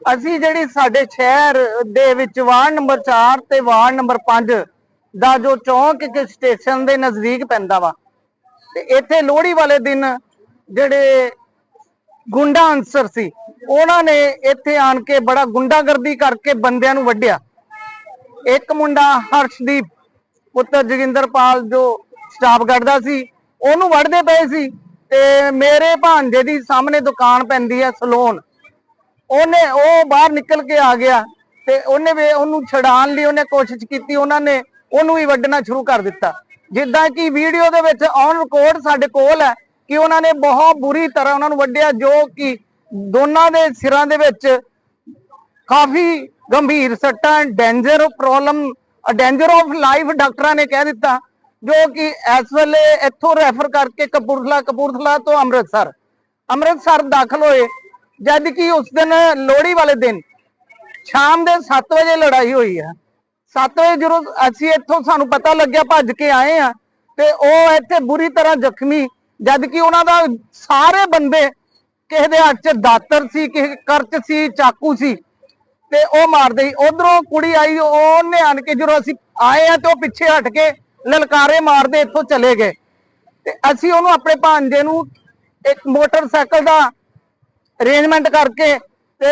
ਅਸੀਂ ਜਿਹੜੀ ਸਾਡੇ ਸ਼ਹਿਰ ਦੇ ਵਿੱਚ ਵਾਰਡ ਨੰਬਰ 4 ਤੇ ਵਾਰਡ ਨੰਬਰ 5 ਦਾ ਜੋ ਚੌਂਕ ਇੱਕ ਸਟੇਸ਼ਨ ਦੇ ਨਜ਼ਦੀਕ ਪੈਂਦਾ ਵਾ, ਤੇ ਇੱਥੇ ਲੋਹੜੀ ਵਾਲੇ ਦਿਨ ਜਿਹੜੇ ਗੁੰਡਾ ਅਨਸਰ ਸੀ, ਉਹਨਾਂ ਨੇ ਇੱਥੇ ਆਣ ਕੇ ਬੜਾ ਗੁੰਡਾਗਰਦੀ ਕਰਕੇ ਬੰਦਿਆਂ ਨੂੰ ਵੱਢਿਆ। ਇੱਕ ਮੁੰਡਾ ਹਰਸ਼ਦੀਪ, ਪੁੱਤਰ ਜੋਗਿੰਦਰਪਾਲ ਜੋ ਸਟਾਫ ਕੱਢਦਾ ਸੀ, ਉਹਨੂੰ ਵੱਢਦੇ ਪਏ ਸੀ ਤੇ ਮੇਰੇ ਭਾਂਜੇ ਦੀ ਸਾਹਮਣੇ ਦੁਕਾਨ ਪੈਂਦੀ ਹੈ ਸਲੋਨ। ਉਹਨੇ ਉਹ ਬਾਹਰ ਨਿਕਲ ਕੇ ਆ ਗਿਆ ਤੇ ਉਹਨੇ ਵੀ ਉਹਨੂੰ ਛਡਾਣ ਲਈ ਉਹਨੇ ਕੋਸ਼ਿਸ਼ ਕੀਤੀ, ਉਹਨਾਂ ਨੇ ਉਹਨੂੰ ਵੀ ਵੱਢਣਾ ਸ਼ੁਰੂ ਕਰ ਦਿੱਤਾ। ਜਿੱਦਾਂ ਕਿ ਵੀਡੀਓ ਦੇ ਵਿੱਚ ਔਨ ਰਿਕਾਰਡ ਸਾਡੇ ਕੋਲ ਹੈ ਕਿ ਉਹਨਾਂ ਨੇ ਬਹੁਤ ਬੁਰੀ ਤਰ੍ਹਾਂ ਉਹਨਾਂ ਨੂੰ ਵੱਢਿਆ, ਜੋ ਕਿ ਦੋਨਾਂ ਦੇ ਸਿਰਾਂ ਦੇ ਵਿੱਚ ਕਾਫੀ ਗੰਭੀਰ ਸੱਟਾਂ danger problem danger of life ਡਾਕਟਰਾਂ ਨੇ ਕਹਿ ਦਿੱਤਾ, ਜੋ ਕਿ ਇਸ ਵੇਲੇ ਇੱਥੋਂ ਰੈਫਰ ਕਰਕੇ ਕਪੂਰਥਲਾ ਕਪੂਰਥਲਾ ਤੋਂ ਅੰਮ੍ਰਿਤਸਰ। ਅੰਮ੍ਰਿਤਸਰ ਦਾਖਲ ਹੋਏ। ਜਦ ਕਿ ਉਸ ਦਿਨ ਲੋਹੜੀ ਵਾਲੇ ਦਿਨ ਸ਼ਾਮ ਦੇ 7 ਵਜੇ ਲੜਾਈ ਹੋਈ ਹੈ। 7 ਵਜੇ ਜਦੋਂ ਅਸੀਂ ਇੱਥੋਂ ਸਾਨੂੰ ਪਤਾ ਲੱਗਿਆ ਭੱਜ ਕੇ ਆਏ ਆ ਤੇ ਉਹ ਇੱਥੇ ਬੁਰੀ ਤਰ੍ਹਾਂ ਜ਼ਖਮੀ, ਜਦ ਕਿ ਉਹਨਾਂ ਦਾ ਸਾਰੇ ਬੰਦੇ ਕਿਸੇ ਦੇ ਹੱਥ 'ਚ ਦਾਤਰ ਸੀ, ਕਿਸੇ ਕਰਚ ਸੀ, ਚਾਕੂ ਸੀ ਤੇ ਉਹ ਮਾਰਦੇ ਸੀ। ਉਧਰੋਂ ਕੁੜੀ ਆਈ, ਉਹਨੇ ਆਣ ਕੇ ਜਦੋਂ ਅਸੀਂ ਆਏ ਆ ਤੇ ਉਹ ਪਿੱਛੇ ਹਟ ਕੇ ਲਲਕਾਰੇ ਮਾਰਦੇ ਇੱਥੋਂ ਚਲੇ ਗਏ। ਤੇ ਅਸੀਂ ਉਹਨੂੰ ਆਪਣੇ ਭਾਂਜੇ ਨੂੰ ਇੱਕ ਮੋਟਰਸਾਈਕਲ ਦਾ ਅਰੇਂਜਮੈਂਟ ਕਰਕੇ ਤੇ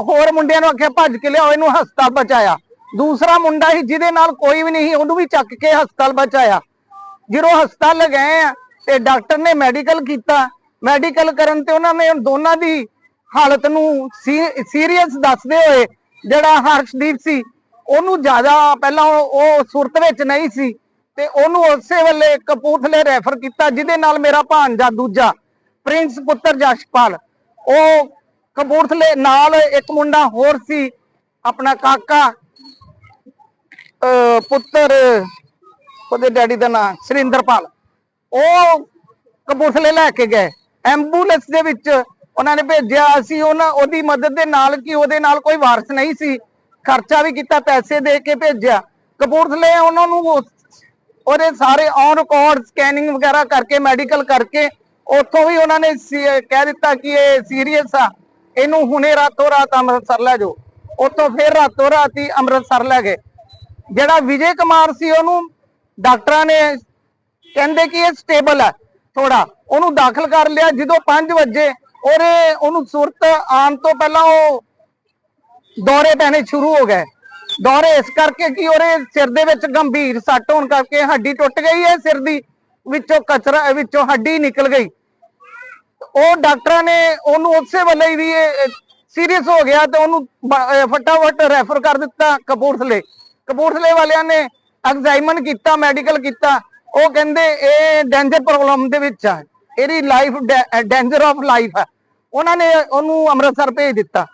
ਹੋਰ ਮੁੰਡਿਆਂ ਨੂੰ ਆਖਿਆ ਭੱਜ ਕੇ ਲਿਆਓ, ਇਹਨੂੰ ਹਸਪਤਾਲ ਪਹੁੰਚਾਇਆ ਦੂਸਰਾ ਮੁੰਡਾ ਸੀ, ਜਿਹਦੇ ਨਾਲ ਕੋਈ ਵੀ ਨਹੀਂ ਸੀ, ਉਹਨੂੰ ਵੀ ਚੱਕ ਕੇ ਹਸਪਤਾਲ ਪਹੁੰਚਾਇਆ ਜਦੋਂ ਹਸਪਤਾਲ ਗਏ ਆ ਤੇ ਡਾਕਟਰ ਨੇ ਮੈਡੀਕਲ ਕੀਤਾ ਮੈਡੀਕਲ ਕਰਨ ਤੇ ਉਹਨਾਂ ਨੇ ਦੋਨਾਂ ਦੀ ਹਾਲਤ ਨੂੰ ਸੀਰੀਅਸ ਦੱਸਦੇ ਹੋਏ ਜਿਹੜਾ ਹਰਸ਼ਦੀਪ ਸੀ, ਉਹਨੂੰ ਜ਼ਿਆਦਾ ਪਹਿਲਾਂ ਉਹ ਉਹ ਸੁਰਤ ਵਿੱਚ ਨਹੀਂ ਸੀ ਤੇ ਉਹਨੂੰ ਉਸੇ ਵੇਲੇ ਕਪੂਰਥਲੇ ਰੈਫਰ ਕੀਤਾ, ਜਿਹਦੇ ਨਾਲ ਮੇਰਾ ਭਾਂਜਾ ਦੂਜਾ, ਪ੍ਰਿੰਸ ਪੁੱਤਰ ਜਸ਼ਪਾਲ। ਉਹ ਕਪੂਰਥਲੇ ਨਾਲ ਇੱਕ ਮੁੰਡਾ ਹੋਰ ਸੀ, ਆਪਣਾ ਕਾਕਾ ਪੁੱਤਰ, ਉਹਦੇ ਡੈਡੀ ਦਾ ਨਾਮ ਸੁਰਿੰਦਰਪਾਲ। ਉਹ ਕਪੂਰਥਲੇ ਲੈ ਕੇ ਗਏ। ਐਂਬੂਲੈਂਸ ਦੇ ਵਿੱਚ ਉਹਨਾਂ ਨੇ ਭੇਜਿਆ, ਅਸੀਂ ਉਹਨਾਂ, ਉਹਦੀ ਮਦਦ ਦੇ ਨਾਲ ਕਿ ਉਹਦੇ ਨਾਲ ਕੋਈ ਵਾਰਸ ਨਹੀਂ ਸੀ। ਖਰਚਾ ਵੀ ਕੀਤਾ, ਪੈਸੇ ਦੇ ਕੇ ਭੇਜਿਆ। ਕਪੂਰਥਲੇ ਉਹਨਾਂ ਨੂੰ ਉਹਦੇ ਸਾਰੇ ਔਨ ਰਿਕਾਰਡ ਸਕੈਨਿੰਗ ਵਗੈਰਾ ਕਰਕੇ ਮੈਡੀਕਲ ਕਰਕੇ ਉੱਥੋਂ ਵੀ ਉਹਨਾਂ ਨੇ ਸੀ- ਕਹਿ ਦਿੱਤਾ ਕਿ ਇਹ ਸੀਰੀਅਸ ਆ। ਇਹਨੂੰ ਹੁਣੇ ਰਾਤੋਂ ਰਾਤ ਅੰਮ੍ਰਿਤਸਰ ਲੈ ਜਾਓ। ਉੱਥੋਂ ਫਿਰ ਰਾਤੋਂ ਰਾਤ ਹੀ ਅੰਮ੍ਰਿਤਸਰ ਲੈ ਗਏ। ਜਿਹੜਾ ਵਿਜੇ ਕੁਮਾਰ ਸੀ, ਉਹਨੂੰ ਡਾਕਟਰਾਂ ਨੇ ਕਹਿੰਦੇ ਕਿ ਇਹ ਸਟੇਬਲ ਹੈ ਥੋੜਾ ਉਹਨੂੰ ਦਾਖਲ ਕਰ ਲਿਆ, ਜਦੋਂ 5 ਵਜੇ ਉਹਨੇ ਉਹਨੂੰ ਸੁਰਤ ਆਉਣ ਤੋਂ ਪਹਿਲਾਂ ਉਹ ਦੌਰੇ ਪੈਣੇ ਸ਼ੁਰੂ ਹੋ ਗਏ। ਦੌਰੇ ਇਸ ਕਰਕੇ ਕਿ ਉਹਦੇ ਸਿਰ ਦੇ ਵਿੱਚ ਗੰਭੀਰ ਸੱਟ ਹੋਣ ਕਰਕੇ ਹੱਡੀ ਟੁੱਟ ਗਈ ਹੈ ਸਿਰ ਦੀ ਵਿੱਚੋਂ ਕਚਰਾ, ਵਿੱਚੋਂ ਹੱਡੀ ਨਿਕਲ ਗਈ। ਉਹ ਡਾਕਟਰਾਂ ਨੇ ਉਹਨੂੰ ਉਸੇ ਵੇਲੇ ਹੀ ਵੀ ਸੀਰੀਅਸ ਹੋ ਗਿਆ ਤੇ ਉਹਨੂੰ ਫਟਾਫਟ ਰੈਫਰ ਕਰ ਦਿੱਤਾ ਕਪੂਰਥਲੇ। ਕਪੂਰਥਲੇ ਵਾਲਿਆਂ ਨੇ ਐਗਜ਼ਾਮਨ ਕੀਤਾ ਮੈਡੀਕਲ ਕੀਤਾ। ਉਹ ਕਹਿੰਦੇ ਇਹ ਡੇਂਜਰ ਪ੍ਰੋਬਲਮ ਦੇ ਵਿੱਚ ਆ। ਇਹਦੀ ਲਾਈਫ ਡੇਂਜਰ ਆਫ ਲਾਈਫ ਆ। ਉਹਨਾਂ ਨੇ ਉਹਨੂੰ ਅੰਮ੍ਰਿਤਸਰ ਭੇਜ ਦਿੱਤਾ।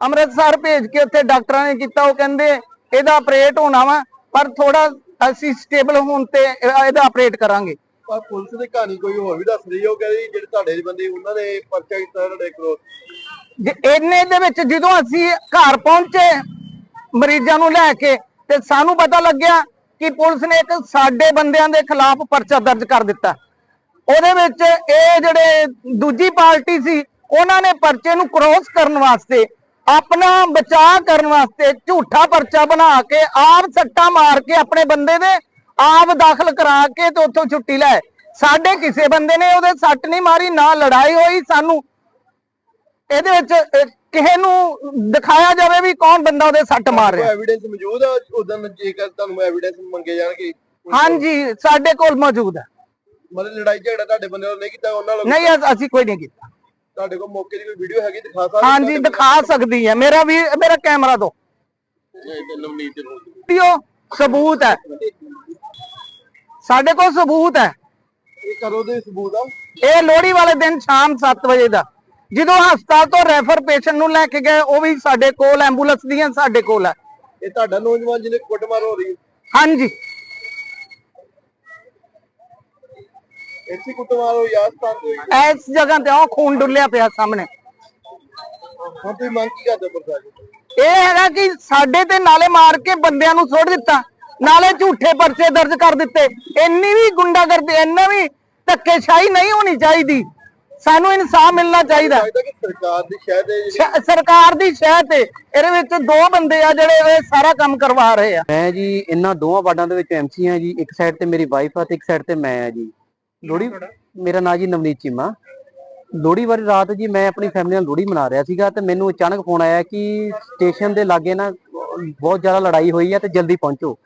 ਅੰਮ੍ਰਿਤਸਰ ਭੇਜ ਕੇ ਉੱਥੇ ਡਾਕਟਰਾਂ ਨੇ ਕੀਤਾ। ਉਹ ਕਹਿੰਦੇ ਇਹਦਾ ਆਪਰੇਟ ਹੋਣਾ ਵਾ, ਪਰ ਥੋੜਾ ਅਸੀਂ ਸਟੇਬਲ ਹੋਣ ਤੇ ਇਹਦਾ ਆਪਰੇਟ ਕਰਾਂਗੇ। ਪਰ ਪੁਲਿਸ ਦੀ ਕਹਾਣੀ ਕੋਈ ਹੋਰ ਵੀ ਦੱਸ ਰਹੀ ਹੈ ਉਹ ਕਹਿੰਦੀ ਜਿਹੜੇ ਤੁਹਾਡੇ ਬੰਦੇ, ਉਹਨਾਂ ਨੇ ਪਰਚਾ ਕੀਤਾ ਤੁਹਾਡੇ ਕੋਲ। ਇੰਨੇ ਦੇ ਵਿੱਚ ਜਦੋਂ ਅਸੀਂ ਘਰ ਪਹੁੰਚੇ ਮਰੀਜ਼ਾਂ ਨੂੰ ਲੈ ਕੇ, ਤੇ ਸਾਨੂੰ ਪਤਾ ਲੱਗਿਆ ਕਿ ਪੁਲਿਸ ਨੇ ਇੱਕ ਸਾਡੇ ਬੰਦਿਆਂ ਦੇ ਖਿਲਾਫ ਪਰਚਾ ਦਰਜ ਕਰ ਦਿੱਤਾ। ਉਹਦੇ ਵਿੱਚ ਇਹ ਜਿਹੜੇ ਦੂਜੀ ਪਾਰਟੀ ਸੀ, ਉਹਨਾਂ ਨੇ ਪਰਚੇ ਨੂੰ ਕ੍ਰੋਸ ਕਰਨ ਵਾਸਤੇ, ਆਪਣਾ ਬਚਾਅ ਕਰਨ ਵਾਸਤੇ ਝੂਠਾ ਪਰਚਾ ਬਣਾ ਕੇ, ਆਪ ਸੱਟਾ ਮਾਰ ਕੇ ਆਪਣੇ ਬੰਦੇ ਦੇ ਆਪ ਦਾਖਲ ਕਰਾ ਕੇ ਤੇ ਉੱਥੋਂ ਛੁੱਟੀ ਲੈ। ਸਾਡੇ ਕਿਸੇ ਬੰਦੇ ਨੇ ਉਹਦੇ ਸੱਟ ਨਹੀਂ ਮਾਰੀ ਨਾ ਲੜਾਈ ਹੋਈ ਸਾਨੂੰ ਇਹਦੇ ਵਿੱਚ ਕਿਸੇ ਨੂੰ ਦਿਖਾਇਆ ਜਾਵੇ ਵੀ ਕੌਣ ਬੰਦਾ ਉਹਦੇ ਸੱਟ ਮਾਰ ਰਿਹਾ। ਐਵੀਡੈਂਸ ਮੌਜੂਦ ਆ? ਉਦੋਂ ਜੇਕਰ ਤੁਹਾਨੂੰ ਐਵੀਡੈਂਸ ਮੰਗੇ ਜਾਣਗੇ ਹਾਂਜੀ ਸਾਡੇ ਕੋਲ ਮੌਜੂਦ ਹੈ ਮਤਲਬ ਲੜਾਈ ਝਗੜਾ ਤੁਹਾਡੇ ਬੰਦੇ ਨਾਲ ਨਹੀਂ ਕੀਤਾ ਉਹਨਾਂ ਨਾਲ ਨਹੀਂ ਅਸੀਂ ਕੋਈ ਨਹੀਂ ਕੀਤਾ। ਤੁਹਾਡੇ ਕੋਲ ਮੌਕੇ ਦੀ ਕੋਈ ਵੀਡੀਓ ਹੈਗੀ ਦਿਖਾ ਸਕਦੇ ਹਾਂਜੀ ਦਿਖਾ ਸਕਦੀ ਹੈ ਮੇਰਾ ਵੀ ਮੇਰਾ ਕੈਮਰਾ ਦੋ। ਨਵਨੀਤ ਨੂੰ। ਵੀਡੀਓ ਸਬੂਤ ਹੈ। ਸਾਡੇ ਕੋਲ ਸਬੂਤ ਹੈ। ਇਹ ਕਰੋ ਦੇ ਸਬੂਤ ਆ? ਇਹ ਲੋਹੜੀ ਵਾਲੇ ਦਿਨ ਸ਼ਾਮ 7 ਵਜੇ ਦਾ। ਜਦੋਂ ਹਸਪਤਾਲ ਤੋਂ ਰੈਫਰ ਪੇਸ਼ੈਂਟ ਨੂੰ ਲੈ ਕੇ ਗਏ ਉਹ ਵੀ ਸਾਡੇ ਕੋਲ ਐਂਬੂਲੈਂਸ ਦੀਆਂ ਸਾਡੇ ਕੋਲ ਹੈ। ਇਹ ਤੁਹਾਡਾ ਨੌਜਵਾਨ ਜਿਹਨੇ ਕੁੱਟਮਾਰ ਹੋ ਰਹੀ ਹਾਂਜੀ। ਇੱਥੇ ਕੁੱਟਮਾਰ ਹੋ ਯਾਰ ਸਥਾਨ ਤੋਂ ਹੋਈ। ਇਸ ਜਗ੍ਹਾ ਤੇ ਉਹ ਖੂਨ ਡੁੱਲਿਆ ਪਿਆ ਸਾਹਮਣੇ। ਹੁਣ ਤੁਸੀਂ ਮੰਗ ਕੀ ਕਰਦੇ ਪ੍ਰਸ਼ਾਸਨ ਇਹ ਹੈਗਾ ਕਿ ਸਾਡੇ ਤੇ ਨਾਲੇ ਮਾਰ ਕੇ ਬੰਦਿਆਂ ਨੂੰ ਸੁੱਟ ਦਿੱਤਾ। ਨਾਲੇ ਝੂਠੇ ਪਰਚੇ ਦਰਜ ਕਰ ਦਿੱਤੇ। ਇੰਨੀ ਵੀ ਗੁੰਡਾਗਰਦੀ ਇੰਨਾ ਵੀ ਧੱਕੇਸ਼ਾਹੀ ਨਹੀਂ ਹੋਣੀ ਚਾਹੀਦੀ। ਸਾਨੂੰ ਇਨਸਾਫ ਮਿਲਣਾ ਚਾਹੀਦਾ। ਲੱਗਦਾ ਕਿ ਸਰਕਾਰ ਦੀ ਸ਼ਾਇਦ ਇਹ ਜਿਹੜੀ ਸ਼- ਸਰਕਾਰ ਦੀ ਸ਼ਹਿ ਤੇ ਇਹਦੇ ਵਿੱਚ ਦੋ ਬੰਦੇ ਆ ਜਿਹੜੇ ਇਹ ਸਾਰਾ ਕੰਮ ਕਰਵਾ ਰਹੇ ਆ। ਮੈਂ ਜੀ ਇਹਨਾਂ ਦੋਵਾਂ ਵਾਰਡਾਂ ਦੇ ਵਿੱਚ ਐਮਸੀ ਹਾਂ ਜੀ। ਇੱਕ ਸਾਈਡ ਤੇ ਮੇਰੀ ਵਾਈਫ ਆ ਤੇ ਇੱਕ ਸਾਈਡ ਤੇ ਮੈਂ ਆ ਜੀ। ਲੋਹੜੀ ਮੇਰਾ ਨਾਂ ਜੀ ਨਵਨੀਤ ਚੀਮਾ। ਲੋਹੜੀ ਵਾਲੀ ਰਾਤ ਜੀ ਮੈਂ ਆਪਣੀ ਫੈਮਿਲੀ ਨਾਲ ਲੋਹੜੀ ਮਨਾ ਰਿਹਾ ਸੀਗਾ ਤੇ ਮੈਨੂੰ ਅਚਾਨਕ ਫੋਨ ਆਇਆ ਕਿ ਸਟੇਸ਼ਨ ਦੇ ਲਾਗੇ ਨਾ ਬਹੁਤ ਜ਼ਿਆਦਾ ਲੜਾਈ ਹੋਈ ਹੈ ਤੇ ਜਲਦੀ ਪਹੁੰਚੋ।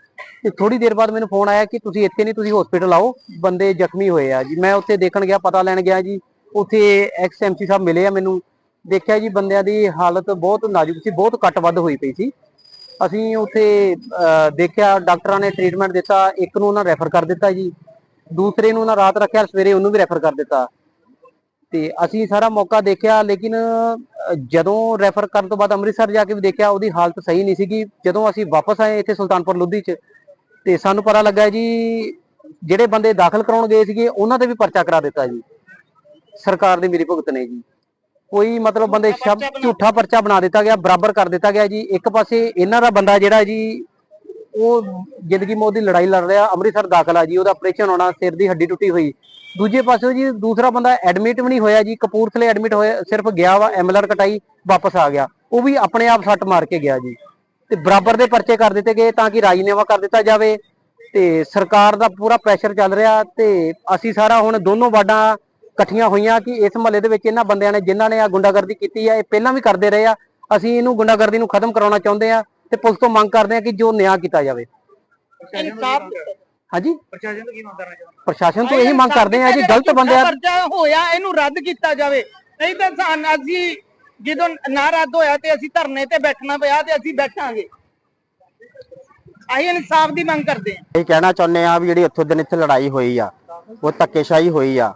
ਤੇ ਥੋੜੀ ਦੇਰ ਬਾਅਦ ਮੈਨੂੰ ਫੋਨ ਆਇਆ ਕਿ ਤੁਸੀਂ ਇੱਥੇ ਨਹੀਂ ਤੁਸੀਂ ਹਸਪੀਟਲ ਆਓ ਬੰਦੇ ਜ਼ਖਮੀ ਹੋਏ ਆ ਜੀ। ਮੈਂ ਉੱਥੇ ਦੇਖਣ ਗਿਆ ਪਤਾ ਲੈਣ ਗਿਆ ਜੀ ਉੱਥੇ ਐਕਸ ਐਮਸੀ ਸਾਹਿਬ ਮਿਲੇ ਆ ਮੈਨੂੰ। ਦੇਖਿਆ ਜੀ ਬੰਦਿਆਂ ਦੀ ਹਾਲਤ ਬਹੁਤ ਨਾਜ਼ੁਕ ਸੀ ਬਹੁਤ ਕੱਟ ਵੱਧ ਹੋਈ ਪਈ ਸੀ। ਅਸੀਂ ਉੱਥੇ ਅਹ, ਦੇਖਿਆ ਡਾਕਟਰਾਂ ਨੇ ਟ੍ਰੀਟਮੈਂਟ ਦਿੱਤਾ ਇੱਕ ਨੂੰ ਉਹਨਾਂ ਰੈਫਰ ਕਰ ਦਿੱਤਾ ਜੀ ਦੂਸਰੇ ਨੂੰ ਉਹਨਾਂ ਰਾਤ ਰੱਖਿਆ ਸਵੇਰੇ ਉਹਨੂੰ ਵੀ ਰੈਫਰ ਕਰ ਦਿੱਤਾ। ਤੇ ਅਸੀਂ ਸਾਰਾ ਮੌਕਾ ਦੇਖਿਆ ਲੇਕਿਨ ਜਦੋਂ ਰੈਫਰ ਕਰਨ ਤੋਂ ਬਾਅਦ ਅੰਮ੍ਰਿਤਸਰ ਜਾ ਕੇ ਵੀ ਦੇਖਿਆ ਉਹਦੀ ਹਾਲਤ ਸਹੀ ਨਹੀਂ ਸੀਗੀ। ਜਦੋਂ ਅਸੀਂ ਵਾਪਸ ਆਏ ਇੱਥੇ ਸੁਲਤਾਨਪੁਰ ਲੋਧੀ 'ਚ ਤੇ ਸਾਨੂੰ ਪਤਾ ਲੱਗਾ ਜੀ ਜਿਹੜੇ ਬੰਦੇ ਦਾਖਲ ਕਰਾਉਣ ਗਏ ਸੀਗੇ ਉਹਨਾਂ ਤੇ ਵੀ ਪਰਚਾ ਕਰਾ ਦਿੱਤਾ ਜੀ। ਸਰਕਾਰ ਦੀ ਮੇਰੀ ਭੁਗਤ ਨੇ ਜੀ। ਕੋਈ ਮਤਲਬ ਬੰਦੇ ਸ਼ਬਦ ਝੂਠਾ ਪਰਚਾ ਬਣਾ ਦਿੱਤਾ ਗਿਆ ਬਰਾਬਰ ਕਰ ਦਿੱਤਾ ਗਿਆ ਜੀ। ਇੱਕ ਪਾਸੇ ਇਹਨਾਂ ਦਾ ਬੰਦਾ ਜਿਹੜਾ ਜੀ ਉਹ ਜ਼ਿੰਦਗੀ ਮੌਤ ਦੀ ਲੜਾਈ ਲੜ ਰਿਹਾ, ਅੰਮ੍ਰਿਤਸਰ ਦਾਖਲਾ ਜੀ, ਉਹਦਾ ਆਪਰੇਸ਼ਨ ਹੋਣਾ, ਸਿਰ ਦੀ ਹੱਡੀ ਟੁੱਟੀ ਹੋਈ। ਦੂਜੇ ਪਾਸੇ ਜੀ, ਦੂਸਰਾ ਬੰਦਾ ਐਡਮਿਟ ਵੀ ਨਹੀਂ ਹੋਇਆ ਜੀ, ਕਪੂਰਥਲੇ ਐਡਮਿਟ ਹੋਇਆ, ਸਿਰਫ ਗਿਆ ਵਾ ਐਮਐਲਆਰ ਕਟਾਈ, ਵਾਪਸ ਆ ਗਿਆ। ਉਹ ਵੀ ਆਪਣੇ ਆਪ ਸੱਟ ਮਾਰ ਕੇ ਗਿਆ ਜੀ। ਤੇ ਬਰਾਬਰ ਦੇ ਪਰਚੇ ਕਰ ਦਿੱਤੇ ਗਏ, ਤਾਂ ਕਿ ਰਾਜੀਨਾਮਾ ਕਰ ਦਿੱਤਾ ਜਾਵੇ। ਤੇ ਸਰਕਾਰ ਦਾ ਪੂਰਾ ਪ੍ਰੈਸ਼ਰ ਚੱਲ ਰਿਹਾ ਤੇ ਅਸੀਂ ਸਾਰਾ ਹੁਣ ਦੋਨੋਂ ਵਾਰਡਾਂ ਇਕੱਠੀਆਂ ਹੋਈਆਂ ਕਿ ਇਸ ਮਹੱਲੇ ਦੇ ਵਿੱਚ ਇਹਨਾਂ ਬੰਦਿਆਂ ਨੇ, ਜਿਨ੍ਹਾਂ ਨੇ ਆ ਗੁੰਡਾਗਰਦੀ ਕੀਤੀ ਆ, ਇਹ ਪਹਿਲਾਂ ਵੀ ਕਰਦੇ ਰਹੇ ਆ। ਅਸੀਂ ਇਹਨੂੰ ਗੁੰਡਾਗਰਦੀ ਨੂੰ ਖਤਮ ਕਰਾਉਣਾ ਚਾਹੁੰਦੇ ਆ। ਤੇ ਪੁਲਿਸ ਤੋਂ ਮੰਗ ਕਰਦੇ ਆ ਕਿ ਜੋ ਨਿਆਂ ਕੀਤਾ ਜਾਵੇ। ਇਨਸਾਫ ਹਾਂਜੀ? ਪ੍ਰਸ਼ਾਸਨ ਤੋਂ ਕੀ ਮੰਗ ਕਰਨਾ ਚਾਹੁੰਦਾ ਪ੍ਰਸ਼ਾਸਨ ਤੋਂ ਇਹੀ ਮੰਗ ਕਰਦੇ ਆ ਜੀ ਗਲਤ ਬੰਦਿਆਂ ਪਰਚਾ ਹੋਇਆ ਇਹਨੂੰ ਰੱਦ ਕੀਤਾ ਜਾਵੇ। ਨਹੀਂ ਤਾਂ ਸਾਨ ਅਸੀਂ ਜਦੋਂ ਨਾ ਰੱਦ ਹੋਇਆ ਤੇ ਅਸੀਂ ਧਰਨੇ ਤੇ ਬੈਠਣਾ ਪਿਆ ਤੇ ਅਸੀਂ ਬੈਠਾਂਗੇ। ਅਸੀਂ ਇਨਸਾਫ ਦੀ ਮੰਗ ਕਰਦੇ ਹਾਂ। ਇਹ ਕਹਿਣਾ ਚਾਹੁੰਦੇ ਆ ਵੀ ਜਿਹੜੀ ਉੱਥੋਂ ਦਿਨ ਇੱਥੇ ਲੜਾਈ ਹੋਈ ਆ ਉਹ ਧੱਕੇਸ਼ਾਹੀ ਹੋਈ ਆ।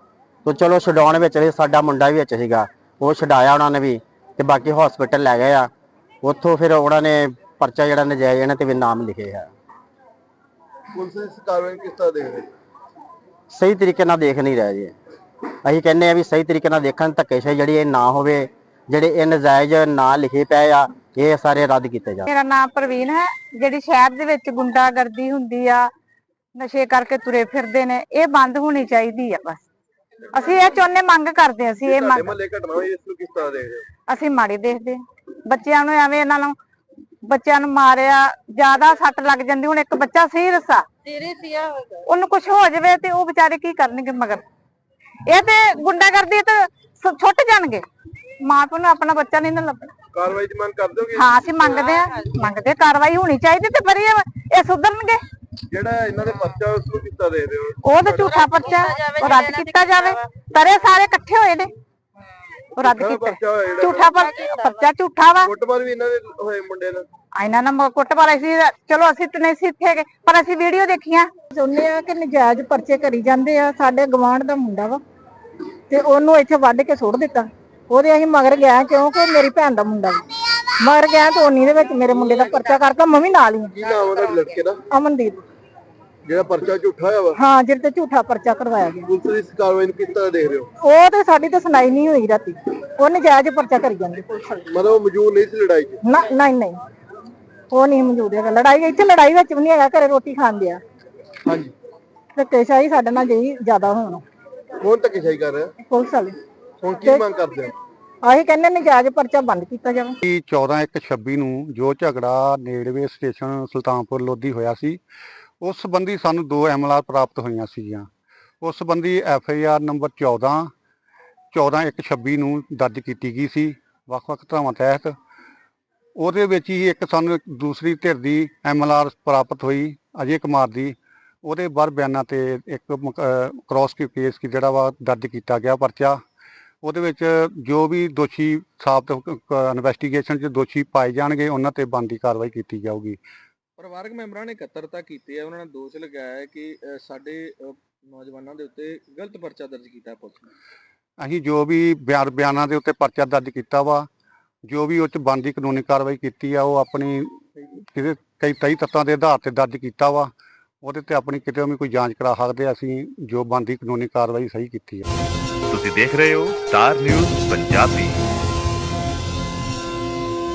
ਤੋ ਚਲੋ ਛਡਾਉਣ ਵਿੱਚ ਸਾਡਾ ਮੁੰਡਾ ਵੀ ਵਿੱਚ ਸੀਗਾ ਉਹ ਛਡਾਇਆ ਉਹਨਾਂ ਨੇ ਵੀ ਤੇ ਬਾਕੀ ਹਸਪੀਟਲ ਲੈ ਗਏ ਆ। ਉੱਥੋਂ ਫਿਰ ਉਹਨਾਂ ਨੇ ਪਰਚਾ ਜਿਹੜਾ ਨਜਾਇਜ਼ ਇਹਨਾਂ ਤੇ ਵੀ ਨਾਮ ਲਿਖੇ ਆ। ਪੁਲਿਸ ਇਸ ਕਾਰਵਾਈ ਕਿਸ ਤਰ੍ਹਾਂ ਦੇਖ ਰਹੇ? ਸਹੀ ਤਰੀਕੇ ਨਾਲ ਦੇਖ ਨਹੀਂ ਰਹੇ ਜੀ। ਅਸੀਂ ਕਹਿੰਦੇ ਆ ਵੀ ਸਹੀ ਤਰੀਕੇ ਨਾਲ ਦੇਖਣ ਧੱਕੇਸ਼ਾਹੀ ਜਿਹੜੀ ਇਹ ਨਾ ਹੋਵੇ ਜਿਹੜੇ ਇਹ ਨਜਾਇਜ਼ ਨਾਂ ਲਿਖੇ ਪਏ ਆ ਇਹ ਸਾਰੇ ਰੱਦ ਕੀਤੇ ਜਾਣ। ਮੇਰਾ ਨਾਮ ਪ੍ਰਵੀਨ ਹੈ ਜਿਹੜੀ ਸ਼ਹਿਰ ਦੇ ਵਿੱਚ ਗੁੰਡਾਗਰਦੀ ਹੁੰਦੀ ਆ ਨਸ਼ੇ ਕਰਕੇ ਤੁਰੇ ਫਿਰਦੇ ਨੇ ਇਹ ਬੰਦ ਹੋਣੀ ਚਾਹੀਦੀ ਆ ਬਸ। ਅਸੀਂ ਇਹ ਚਾਹੁੰਦੇ ਮੰਗ ਕਰਦੇ ਹਾਂ, ਅਸੀਂ ਇਹ ਮੰਗ ਮਹੱਲੇ ਘਟਨਾ ਹੋਈ ਇਸ ਨੂੰ ਕਿਸ ਤਰ੍ਹਾਂ ਦੇਖ ਰਹੇ ਹੋ? ਅਸੀਂ ਮਾੜੀ ਦੇਖਦੇ ਹਾਂ। ਬੱਚਿਆਂ ਨੂੰ ਐਵੇਂ ਇਹਨਾਂ ਨੂੰ ਬੱਚਿਆਂ ਨੂੰ ਮਾਰਿਆ ਜ਼ਿਆਦਾ ਸੱਟ ਲੱਗ ਜਾਂਦੀ ਹੁਣ ਇੱਕ ਬੱਚਾ ਸਹੀ ਰਸਾ ਉਹਨੂੰ ਕੁਝ ਹੋ ਜਾਵੇ ਤੇ ਉਹ ਵਿਚਾਰੇ ਕੀ ਕਰਨਗੇ ਮਗਰ? ਇਹ ਤੇ ਗੁੰਡਾਗਰਦੀ ਤੇ ਛੁੱਟ ਜਾਣਗੇ। ਮਾਂ ਪਿਓ ਨੂੰ ਆਪਣਾ ਬੱਚਾ ਨਹੀਂ ਨਾ ਲੱਭਣਾ ਕਾਰਵਾਈ ਦੀ ਮੰਗ ਕਰਦੇ ਹੋ ਕਿ ਹਾਂ ਅਸੀਂ ਮੰਗਦੇ ਆ ਮੰਗਦੇ ਆ, ਕਾਰਵਾਈ ਹੋਣੀ ਚਾਹੀਦੀ ਤੇ ਪਰ ਇਹ ਸੁਧਰਨਗੇ। ਜਿਹੜਾ ਇਹਨਾਂ ਦੇ ਪਰਚਾ ਉਸ ਨੂੰ ਤਰ੍ਹਾਂ ਦੇਖ ਰਹੇ ਹੋ ਉਹ ਤਾਂ ਝੂਠਾ ਪਰਚਾ। ਉਹ ਰੱਦ ਕੀਤਾ ਜਾਵੇ। ਤਰੇ ਸਾਰੇ ਇਕੱਠੇ ਹੋਏ ਨੇ। ਉਹ ਰੱਦ ਝੂਠਾ ਕੀਤਾ। ਪਰਚਾ ਹੋਇਆ ਜਿਹੜਾ ਝੂਠਾ ਪਰਚਾ ਪਰਚਾ ਝੂਠਾ ਵਾ। ਫੁੱਟਬਾਲ ਵੀ ਇਹਨਾਂ ਦੇ ਹੋਏ ਮੁੰਡੇ ਨਾਲ। ਆ ਇਹਨਾਂ ਨਾਲ ਕੁੱਟਮਾਰ ਅਸੀਂ ਚਲੋ ਅਸੀਂ ਤੇ ਨਹੀਂ ਸੀ ਇੱਥੇ ਹੈਗੇ ਪਰ ਅਸੀਂ ਵੀਡੀਓ ਦੇਖੀਆਂ। ਚਾਹੁੰਦੇ ਆ ਕਿ ਨਜਾਇਜ਼ ਪਰਚੇ ਕਰੀ ਜਾਂਦੇ ਆ। ਸਾਡੇ ਗਵਾਂਢ ਦਾ ਮੁੰਡਾ ਵਾ ਤੇ ਉਹਨੂੰ ਇੱਥੇ ਵੱਢ ਕੇ ਸੁੱਟ ਦਿੱਤਾ। ਉਹਦੇ ਅਸੀਂ ਮਗਰ ਗਿਆ ਕਿਉਂਕਿ ਮੇਰੀ ਭੈਣ ਦਾ ਮੁੰਡਾ ਵਾ। ਮਗਰ ਗਿਆ ਤੇ ਉਨੀ ਦੇ ਵਿੱਚ ਮੇਰੇ ਮੁੰਡੇ ਦਾ ਪਰਚਾ ਕਰਤਾ ਮੈਂ ਵੀ ਨਾਲ ਹੀ ਕੀ ਨਾਮ ਉਹਦਾ ਲੜਕੇ ਦਾ? ਅਮਨਦੀਪ। ਜਿਹੜਾ ਪਰਚਾ ਝੂਠਾ ਹੋਇਆ ਵਾ? ਹਾਂ ਜਿਹਦੇ ਤੇ ਝੂਠਾ ਪਰਚਾ ਕਰਵਾਇਆ ਗਿਆ। ਪੁਲਿਸ ਇਸ ਕਾਰਵਾਈ ਨੂੰ ਕਿਸ ਤਰ੍ਹਾਂ ਦੇਖ ਰਹੇ ਹੋ? ਉਹ ਤੇ ਸਾਡੀ ਤਾਂ ਸੁਣਾਈ ਨਹੀਂ ਹੋਈ ਰਾਤੀ। ਉਹ ਨਜਾਇਜ਼ ਪਰਚਾ ਕਰੀ ਜਾਂਦੇ। ਪੁਲਿਸ ਵਾਲੇ ਮਤਲਬ ਉਹ ਮੌਜੂਦ ਨਹੀਂ ਸੀ ਲੜਾਈ 'ਚ? ਨਾ ਨਹੀਂ ਨਹੀਂ। ਉਹ ਨਹੀਂ ਮੌਜੂਦ ਹੈਗਾ। ਲੜਾਈ ਇੱਥੇ ਲੜਾਈ ਵਿੱਚ ਵੀ ਨਹੀਂ ਹੈਗਾ ਘਰੇ ਰੋਟੀ ਖਾਂਦੇ ਆ ਹਾਂਜੀ। ਤੇ ਕੇਸ਼ਾਹੀ ਸਾਡੇ ਨਾਲ ਜਿਹੀ ਜ਼ਿਆਦਾ ਹੋਣ। ਕੌਣ ਧੱਕੇਸ਼ਾਹੀ ਕਰ ਰਿਹਾ? ਪੁਲਿਸ ਵਾਲੇ। ਹੁਣ ਕੀ ਮੰਗ ਕਰਦੇ ਹੋ? ਅਸੀਂ ਕਹਿੰਦੇ ਨਜਾਇਜ਼ ਪਰਚਾ ਬੰਦ ਕੀਤਾ ਜਾਵੇ। ਕਿ 14/1/26 ਨੂੰ ਜੋ ਝਗੜਾ ਨੇੜਵੇ ਸਟੇਸ਼ਨ ਸੁਲਤਾਨਪੁਰ ਲੋਧੀ ਹੋਇਆ ਸੀ ਉਸ ਸੰਬੰਧੀ ਸਾਨੂੰ ਦੋ ਐਮਐਲਆਰ ਪ੍ਰਾਪਤ ਹੋਈਆਂ ਸੀਗੀਆਂ। ਉਸ ਸੰਬੰਧੀ ਐਫਆਈਆਰ ਨੰਬਰ 14 14/1/26 ਨੂੰ ਦਰਜ ਕੀਤੀ ਗਈ ਸੀ ਵੱਖ-ਵੱਖ ਧਾਰਾਵਾਂ ਤਹਿਤ। ਉਹਦੇ ਵਿੱਚ ਹੀ ਇੱਕ ਸਾਨੂੰ ਦੂਸਰੀ ਧਿਰ ਦੀ ਐਮਐਲਆਰ ਪ੍ਰਾਪਤ ਹੋਈ, ਅਜੇ ਕੁਮਾਰ ਦੀ। ਉਹਦੇ ਬਾਅਦ ਬਿਆਨਾਂ ਤੇ ਇੱਕ ਕ੍ਰਾਸ ਕੇਸ ਕੀ ਜਿਹੜਾ ਵਾ ਦਰਜ ਕੀਤਾ ਗਿਆ ਪਰਚਾ। ਉਹਦੇ ਵਿੱਚ ਜੋ ਵੀ ਦੋਸ਼ੀ ਸਾਬਤ ਇਨਵੈਸਟੀਗੇਸ਼ਨ 'ਚ ਦੋਸ਼ੀ ਪਾਏ ਜਾਣਗੇ, ਉਹਨਾਂ ਤੇ ਬਣਦੀ ਕਾਰਵਾਈ ਕੀਤੀ ਜਾਊਗੀ। ਪਰਿਵਾਰਕ ਮੈਂਬਰਾਂ ਨੇ ਇਕੱਤਰਤਾ ਕੀਤੀ ਹੈ ਉਹਨਾਂ ਨੇ ਦੋਸ਼ ਲਗਾਇਆ ਹੈ ਕਿ ਅ, ਸਾਡੇ ਅ, ਨੌਜਵਾਨਾਂ ਦੇ ਉੱਤੇ ਗਲਤ ਪਰਚਾ ਦਰਜ ਕੀਤਾ ਹੈ ਪੁਲਿਸ ਨੇ। ਅਸੀਂ ਜੋ ਵੀ ਬਿਆਨ ਬਿਆਨਾਂ ਦੇ ਉੱਤੇ ਪਰਚਾ ਦਰਜ ਕੀਤਾ ਵਾ ਜੋ ਵੀ ਉਹ 'ਚ ਬਣਦੀ ਕਾਨੂੰਨੀ ਕਾਰਵਾਈ ਕੀਤੀ ਆ ਉਹ ਆਪਣੀ ਕਿਸੇ ਕਈ ਕਈ ਤੱਤਾਂ ਦੇ ਆਧਾਰ ਤੇ ਦਰਜ ਕੀਤਾ ਵਾ ਉਹਦੇ ਤੇ ਆਪਣੀ ਕਿਤੇ ਵੀ ਕੋਈ ਜਾਂਚ ਕਰਾ ਸਕਦੇ ਆ ਅਸੀਂ ਜੋ ਬਣਦੀ ਕਾਨੂੰਨੀ ਕਾਰਵਾਈ ਸਹੀ ਕੀਤੀ ਆ। ਤੁਸੀਂ ਦੇਖ ਰਹੇ ਹੋ ਸਟਾਰ ਨਿਊਜ਼ ਪੰਜਾਬੀ।